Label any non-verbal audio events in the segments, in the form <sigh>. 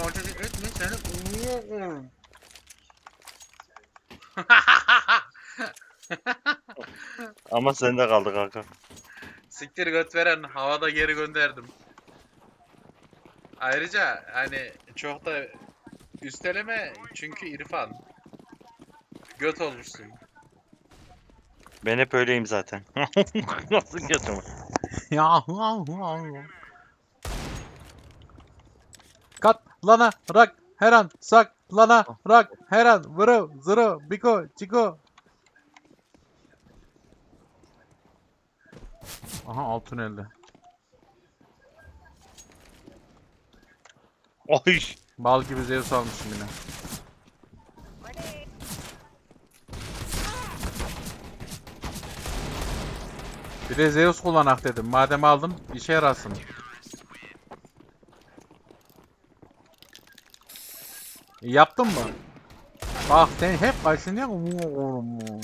Ateş etme seni. Ama sende kaldı kanka. Siktir göt veren havada geri gönderdim. Ayrıca hani çok da üsteleme çünkü İrfan. Göt olmuşsun. Ben hep öyleyim zaten. <laughs> Nasıl kötü mü? Ya Kat lana rak her an sak lana rak her an vırı zırı biko çiko Aha altın elde. Oy. Bal gibi Zeus almışım yine. Bir de Zeus kullanak dedim. Madem aldım işe yarasın. Yaptın mı? Bak sen hep kaçınıyorsun.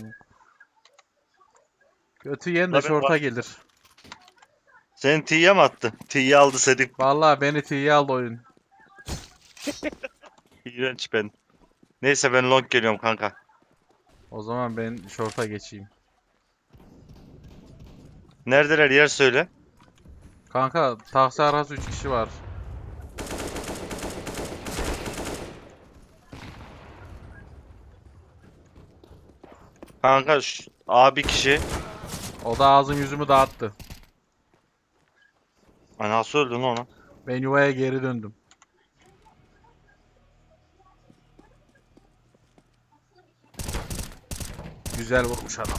Kötü yiyen de Tabii şorta gelir. Sen T'ye mi attın? T'yi aldı Sedik. Vallahi beni tiye aldı oyun. <laughs> İğrenç ben. Neyse ben long geliyorum kanka. O zaman ben şorta geçeyim. Neredeler yer söyle. Kanka taksi arası 3 kişi var. Kanka şu abi kişi. O da ağzım yüzümü dağıttı. Ay nasıl öldün lan onu? Ben yuvaya geri döndüm. Güzel vurmuş adam.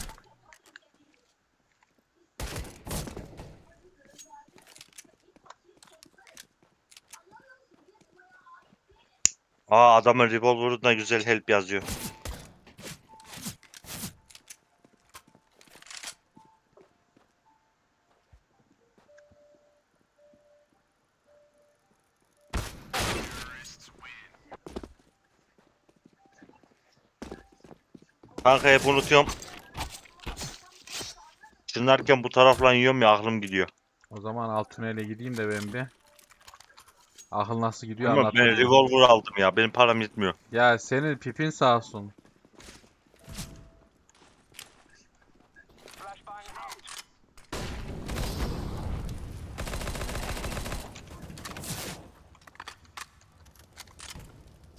Aa adamın revolver'ında güzel help yazıyor. Kanka hep unutuyorum. Çınlarken bu tarafla yiyorum ya aklım gidiyor. O zaman Altınel'e gideyim de ben bir. Akıl nasıl gidiyor Ama anlat. ben revolver aldım ya. Benim param yetmiyor. Ya senin pipin sağ olsun.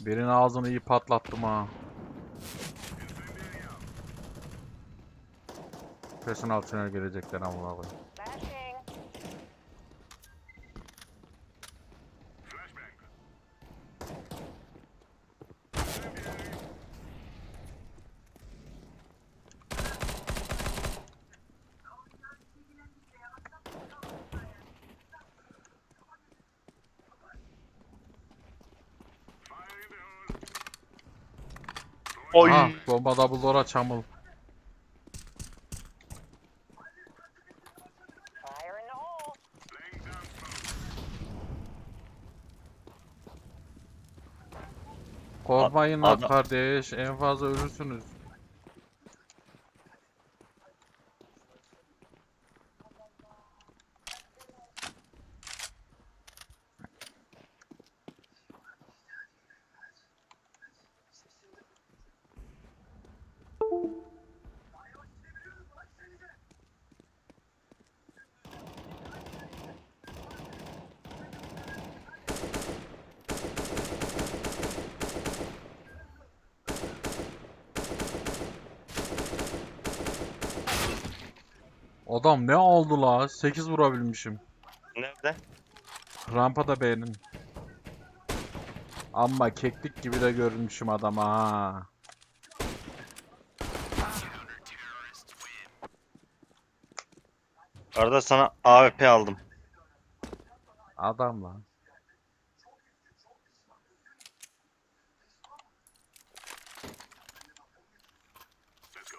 Birinin ağzını iyi patlattım ha. Kesin altına gelecekler amına koyayım. Oy. Aha, bomba double door'a çamur. Lan adam- kardeş. En fazla ölürsünüz. Adam ne aldı la? 8 vurabilmişim. Nerede? Rampada beğenin. Amma keklik gibi de görünmüşüm adama ha. Arada sana AWP aldım. Adam lan.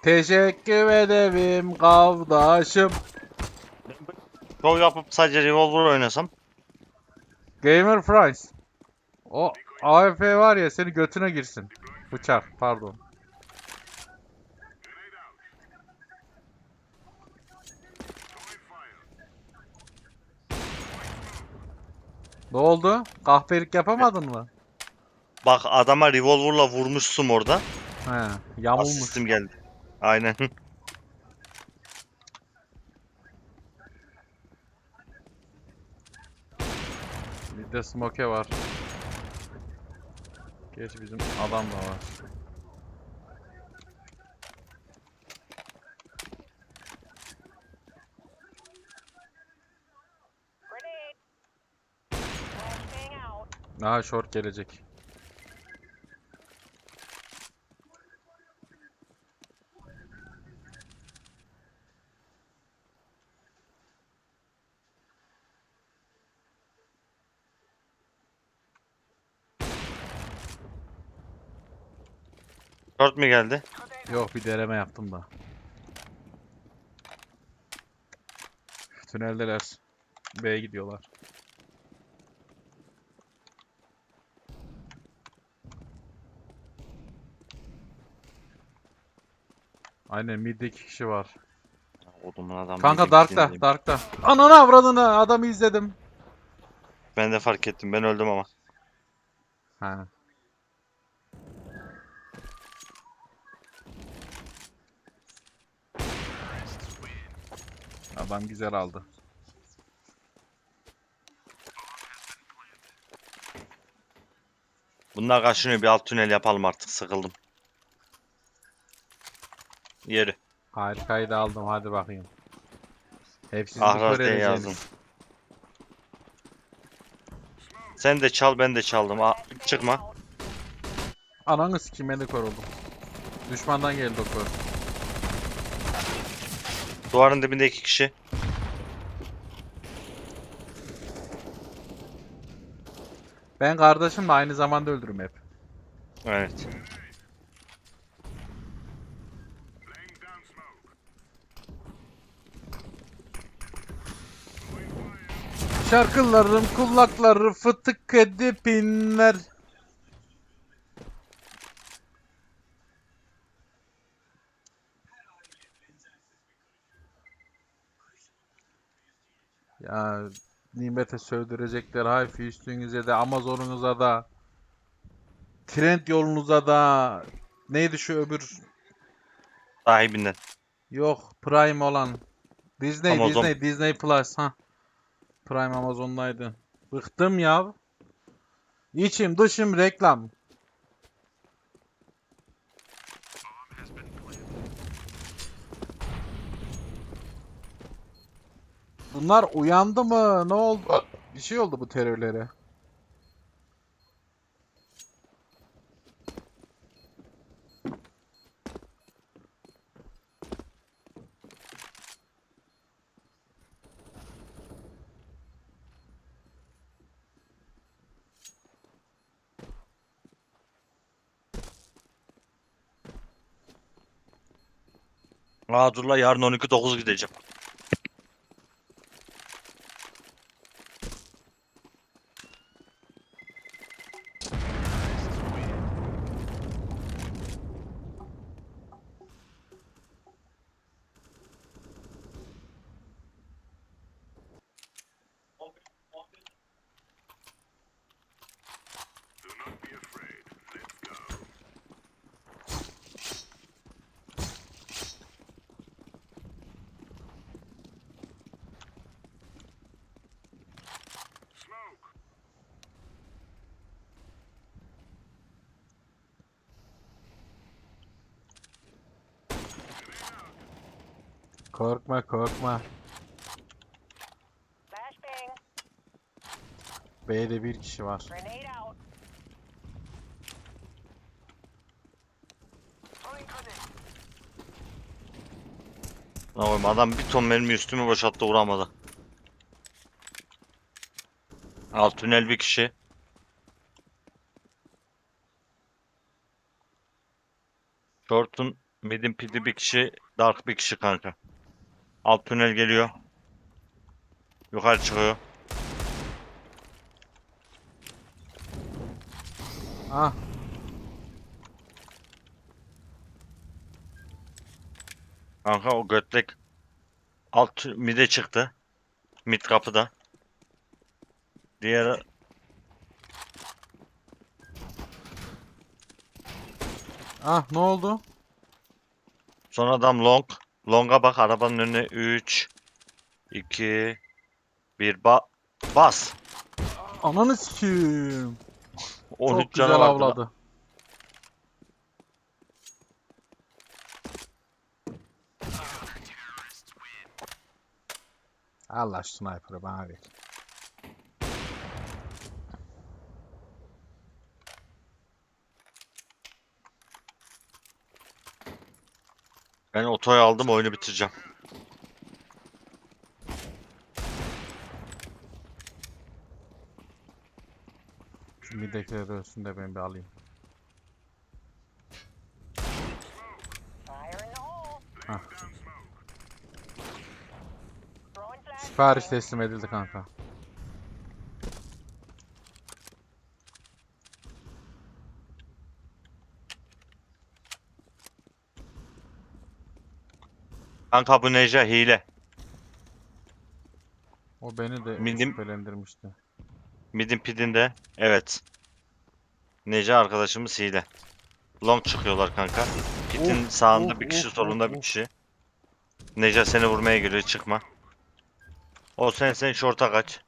Teşekkür ederim kardeşim. Şov yapıp sadece revolver oynasam. Gamer Fries. O AFP var ya seni götüne girsin. Bıçak pardon. Ne oldu? Kahpelik yapamadın mı? Bak adama revolver'la vurmuşsun orada. He, yamulmuş. Asistim geldi. Aynen. Bir de smoke var. Geç bizim adam da var. Aha short gelecek. Short mu geldi? Yok bir deneme yaptım da. Tüneldeler. B'ye gidiyorlar. Aynen midde iki kişi var. Odumun adam. Kanka Dark'ta. Dark'ta. Ananı avradını adamı izledim. Ben de fark ettim. Ben öldüm ama. Ha. Adam güzel aldı. Bunlar kaşınıyor. Bir alt tünel yapalım artık. Sıkıldım. Yeri. Harikayı aldım hadi bakayım. Hepsini Ahraz diye yazdım. Sen de çal ben de çaldım. Aa, çıkma. Ananı sikeyim ben de kör oldum. Düşmandan geldi o kör. Duvarın dibinde iki kişi. Ben kardeşimle aynı zamanda öldürürüm hep. Evet. Şarkılarım kulakları fıtık edip inler. Ya nimete sövdürecekler hayfi üstünüze de Amazonunuza da Trend yolunuza da neydi şu öbür Sahibinden. Yok Prime olan Disney Amazon. Disney Disney Plus ha. Prime Amazon'daydı. Bıktım ya. İçim dışım reklam. Bunlar uyandı mı? Ne oldu? Bir şey oldu bu terörlere. Aa dur la yarın 12.9 gideceğim. Korkma korkma. B'de bir kişi var. Ne koyayım adam bir ton mermi üstüme boşalttı vuramadı. Alt tünel bir kişi. Short'un midin pidi bir kişi, dark bir kişi kanka. Alt tünel geliyor. Yukarı çıkıyor. Ah Kanka o götlek alt mide çıktı. Mid kapıda. Diğer Ah ne oldu? Son adam long. Long'a bak arabanın önüne 3 2 1 ba bas. Ananı sikeyim. 13 Çok güzel vardı avladı. Allah sniper'ı bana ver. Ben otoyu aldım oyunu bitireceğim. Şu middekileri ölsün de ben bir alayım. Flash. Sipariş teslim edildi kanka. Kanka bu Neja hile. O beni de Millim- şüphelendirmişti. Midin pidinde. Evet. Neca arkadaşımız hile. Long çıkıyorlar kanka. Pidin Of, sağında of, bir kişi of, solunda of, bir of. kişi. Neca seni vurmaya geliyor çıkma. O sen sen şorta kaç.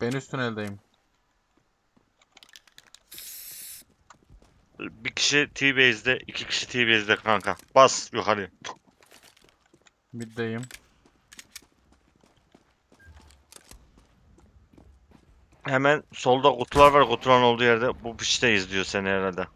Ben üstün eldeyim. Bir kişi T-base'de, iki kişi T-base'de kanka. Bas yukarı. Middeyim. Hemen solda kutular var. Kutuların olduğu yerde bu pişte izliyor seni herhalde.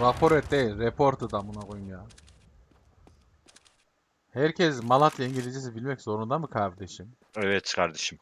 Rapor et değil, report da amına koyayım ya. Herkes Malatya İngilizcesi bilmek zorunda mı kardeşim? Evet kardeşim.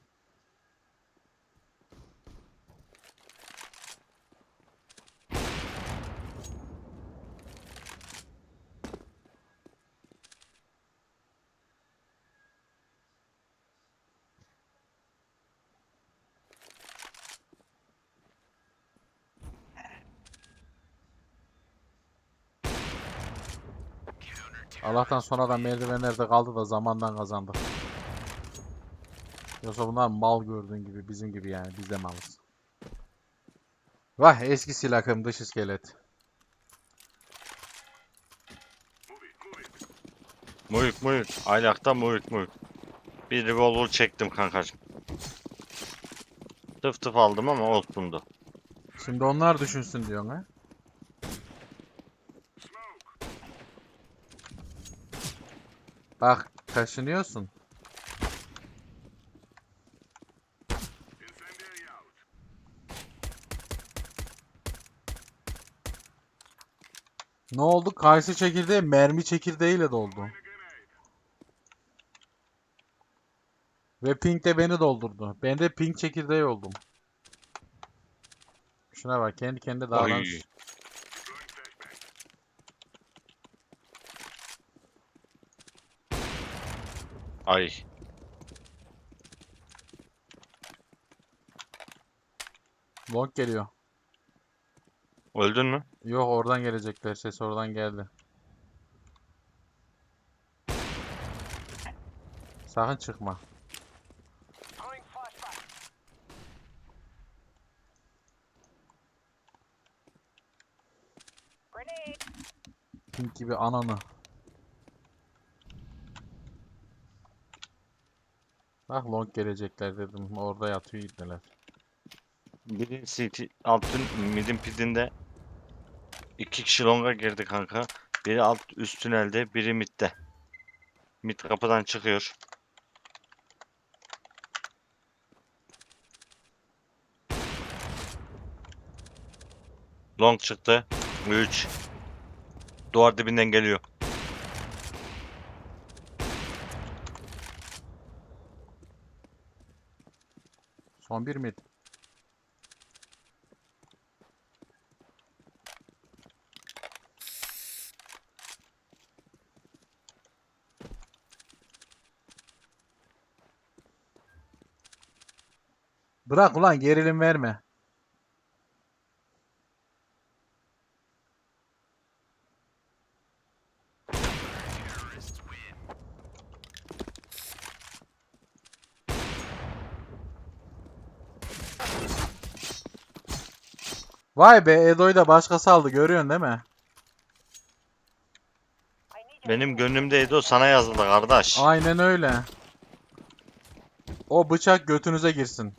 Allah'tan sonradan merdivenlerde kaldı da zamandan kazandık. Yoksa bunlar mal gördüğün gibi bizim gibi yani biz de malız. Vah eski silahım dış iskelet. Muyuk muyuk. Aylakta muyuk muyuk. Bir revolver çektim kankacığım. Tıf tıf aldım ama olsundu. Şimdi onlar düşünsün diyorsun ha? Bak kaşınıyorsun. Ne oldu? Kayısı çekirdeği mermi çekirdeğiyle doldu. Ve pink de beni doldurdu. Ben de pink çekirdeği oldum. Şuna bak kendi kendine davranış. Ay. Long geliyor. Öldün mü? Yok oradan gelecekler. Ses oradan geldi. Sakın çıkma. Pink gibi ananı. Bak long gelecekler dedim. Orada yatıyor gittiler. Biri CT altın midin pidinde iki kişi longa girdi kanka. Biri alt üst tünelde, biri midde. Mid kapıdan çıkıyor. Long çıktı. 3 Duvar dibinden geliyor. 91 mil. Bırak ulan gerilim verme. Vay be Edo'yu da başkası aldı görüyorsun değil mi? Benim gönlümdeydi o sana yazıldı kardeş. Aynen öyle. O bıçak götünüze girsin.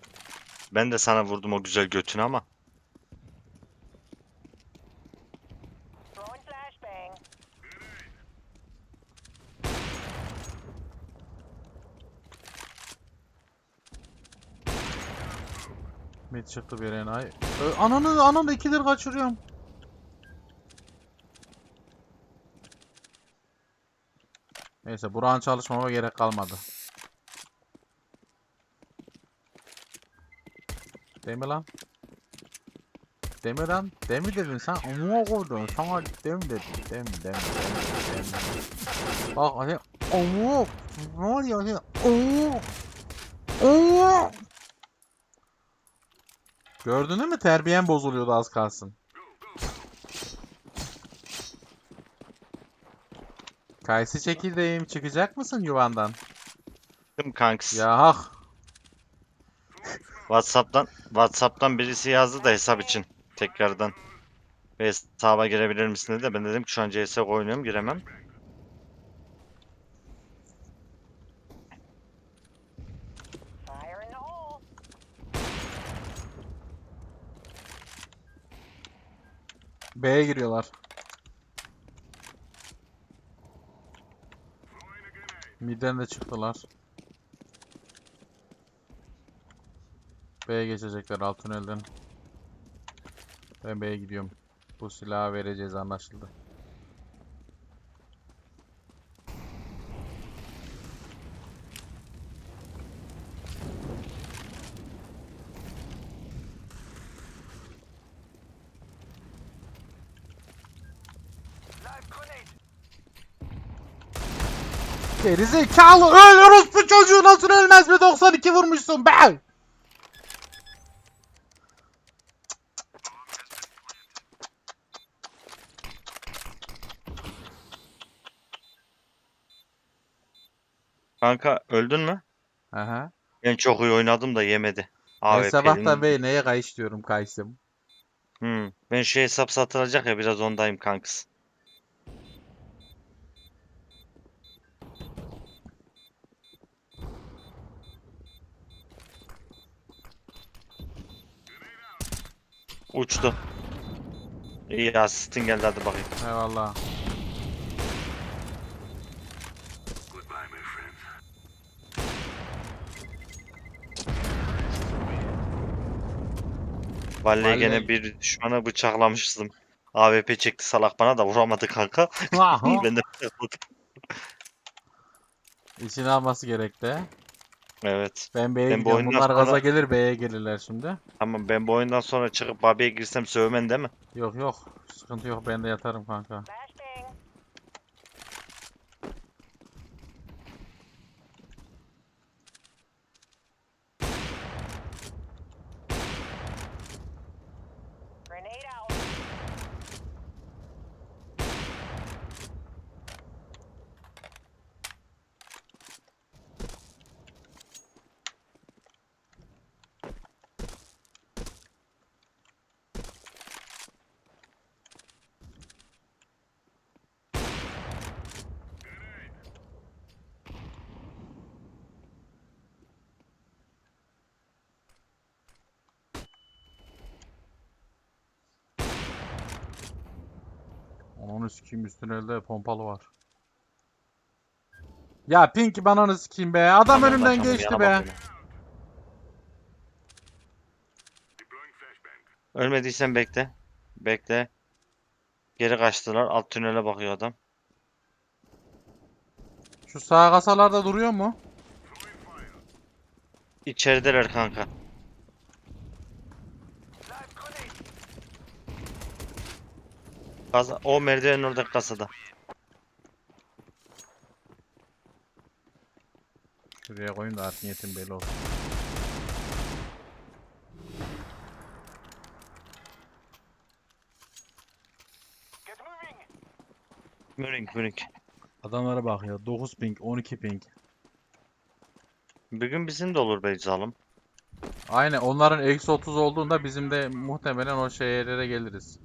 Ben de sana vurdum o güzel götünü ama. Mid çıktı bir enayi. Ananı ananı ikidir kaçırıyorum. Neyse Burak'ın çalışmama gerek kalmadı. Değil mi lan? Değil mi lan? Değil mi dedin sen? Amma koydun. Sana değil mi dedim? Değil mi? Değil mi? Değil mi? Değil mi? Bak hani Amma var ya hani Amma Amma Gördün mü? Terbiyen bozuluyordu az kalsın. Kayısı çekirdeğim çıkacak mısın yuvandan? Kim kanks? Ya hak. Whatsapp'tan Whatsapp'tan birisi yazdı da hesap için tekrardan. Ve hesaba girebilir misin dedi. Ben dedim ki şu an CS:GO oynuyorum giremem. B'ye giriyorlar. Midden de çıktılar. B'ye geçecekler alt tünelden. Ben B'ye gidiyorum. Bu silahı vereceğiz anlaşıldı. Gerizekalı öl orospu çocuğu nasıl ölmez mi 92 vurmuşsun be. Kanka öldün mü? Aha. Ben çok iyi oynadım da yemedi. Ben sabahtan beri neye kayış diyorum kayışım. Hmm. Ben şu hesap satılacak ya biraz ondayım kanks. Uçtu. İyi asistin geldi hadi bakayım. Eyvallah. Vallahi Vallahi- gene bir düşmana bıçaklamışsın. AWP çekti salak bana da vuramadı kanka. <laughs> ben de bıçakladım. İçine alması gerekti. Evet. Ben B'ye Ben bu gidiyorum. oyundan Bunlar gaza sonra- gelir B'ye gelirler şimdi. Tamam ben bu oyundan sonra çıkıp abiye girsem sövmen değil mi? Yok yok. Sıkıntı yok. Ben de yatarım kanka. Sikeyim üstüne elde pompalı var. Ya Pinky bananı sikeyim be. Adam Tamam, önümden tamam, geçti be. Ölmediysen bekle. Bekle. Geri kaçtılar. Alt tünele bakıyor adam. Şu sağ kasalarda duruyor mu? İçerideler kanka. Kaza o merdivenin orada kasada. Şuraya koyayım da artık niyetim belli olsun. Mürink mürink. Adamlara bak ya 9 ping 12 ping. Bir gün bizim de olur be zalim. Aynen onların eksi 30 olduğunda bizim de muhtemelen o şeylere geliriz.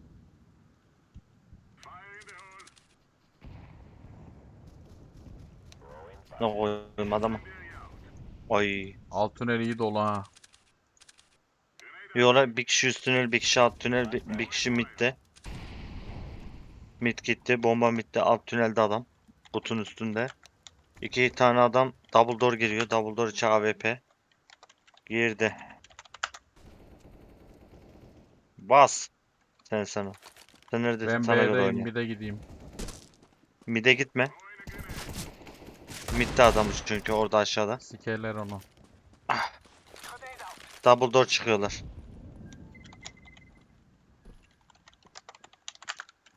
Ne koyayım adamı. Ay. Alt tünel iyi dolu ha. Yola bir kişi üst tünel, bir kişi alt tünel, bir, bir kişi midde. Mid gitti, bomba midde, alt tünelde adam. Kutunun üstünde. İki tane adam double door giriyor. Double door içi AWP. Girdi. Bas. Sen sana. Sen neredesin? Ben B'deyim oynayayım. bir de gideyim. Mid'e gitme. Mid'de adamız çünkü orada aşağıda. Sikerler onu. Double door çıkıyorlar.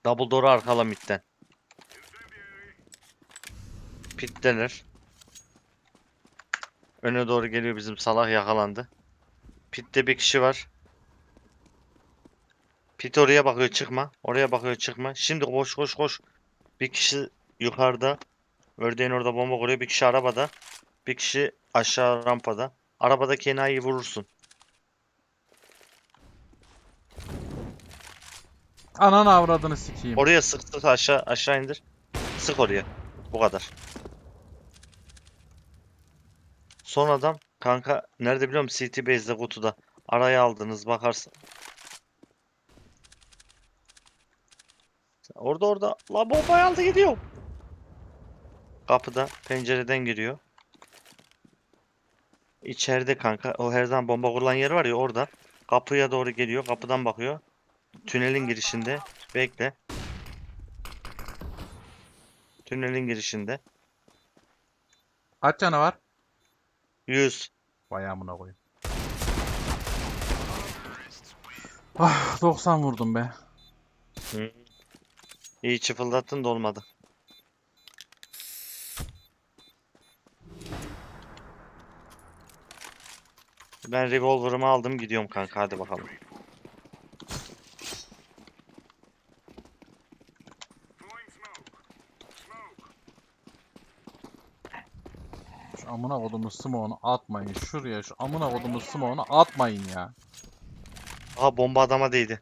Double door'u arkala midden. Pitteler. Öne doğru geliyor bizim salak yakalandı. Pitte bir kişi var. Pit oraya bakıyor çıkma. Oraya bakıyor çıkma. Şimdi koş koş koş. Bir kişi yukarıda. Ördeğin orada bomba kuruyor. Bir kişi arabada. Bir kişi aşağı rampada. Arabadaki enayiyi vurursun. Ananı avradını sikeyim. Oraya sık sık aşağı aşağı indir. Sık oraya. Bu kadar. Son adam kanka nerede biliyor musun? CT base'de kutuda. Araya aldınız bakarsın. Orada orada. La bombayı aldı gidiyor. Kapıda pencereden giriyor. İçeride kanka. O her zaman bomba kurulan yer var ya orada. Kapıya doğru geliyor. Kapıdan bakıyor. Tünelin girişinde. Bekle. Tünelin girişinde. Kaç canı var? 100. Vay amına koyayım. Ah 90 vurdum be. Hı. İyi çıfıldattın da olmadı. Ben revolver'ımı aldım gidiyorum kanka hadi bakalım. Şu amına kodumu smoke'unu atmayın. Şuraya şu amına kodumu smoke'unu atmayın ya. Aha bomba adama değdi.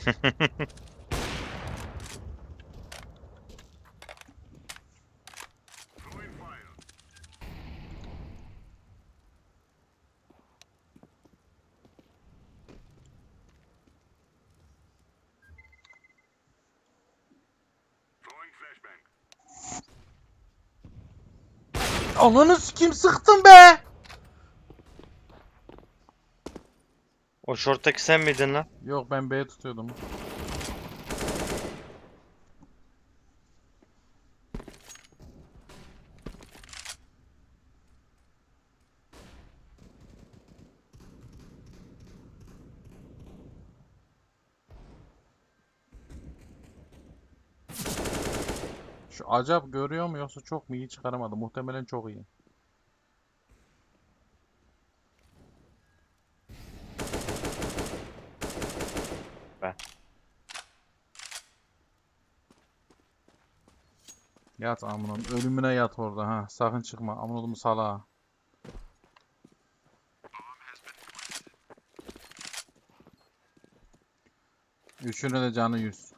<laughs> Ananı kim sıktın be? O shorttaki sen miydin lan? Yok ben B tutuyordum. Şu acaba görüyor mu yoksa çok mu iyi çıkaramadı? Muhtemelen çok iyi. Yat amına ölümüne yat orada ha. Sakın çıkma. Amına salağa. Üçüne de canı yüz.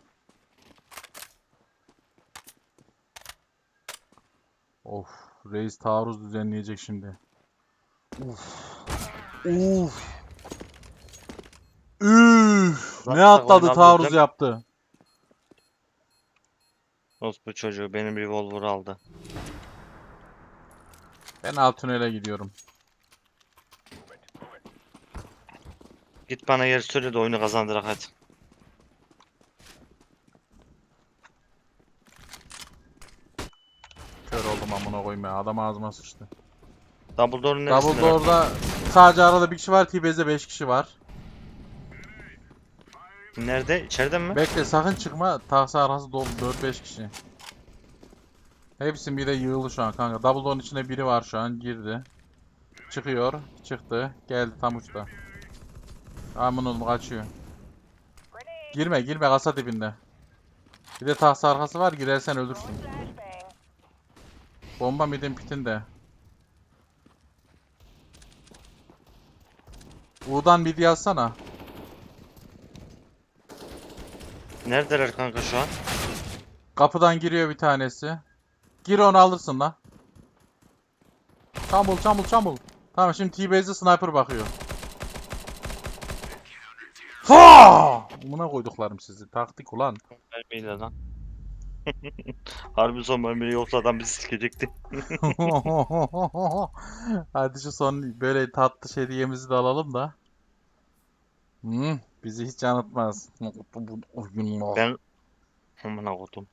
Of, reis taarruz düzenleyecek şimdi. Uf. Uf. Üf. Ne atladı taarruz yaptı. Dost bu çocuğu benim revolver aldı. Ben alt tünele gidiyorum. Git bana yer söyle de oyunu kazandırak hadi. Kör oldum amına koyayım ya. Adam ağzıma sıçtı. Double door'un neresinde? Double door'da sadece arada bir kişi var. T-Base'de 5 kişi var. Nerede? İçeriden mi? Bekle sakın çıkma. Tahsi arası dolu 4-5 kişi. Hepsi bir de yığılı şu an kanka. Double door'un içinde biri var şu an. Girdi. Çıkıyor. Çıktı. Geldi tam uçta. Aman oğlum kaçıyor. Girme girme kasa dibinde. Bir de tahta arkası var girersen ölürsün. Bomba midin pitinde. U'dan mid yazsana. Neredeler kanka şu an? Kapıdan giriyor bir tanesi. Gir onu alırsın lan. Çambul çambul çambul. Tamam şimdi T-Base'de sniper bakıyor. Fa! Buna koyduklarım sizi. Taktik ulan. Mermiyle lan. <laughs> Harbi son mermiyi yoksa adam bizi sikecekti. <laughs> Hadi şu son böyle tatlı hediyemizi de alalım da. Hmm, bizi hiç yanıltmaz. Ben amına kodum.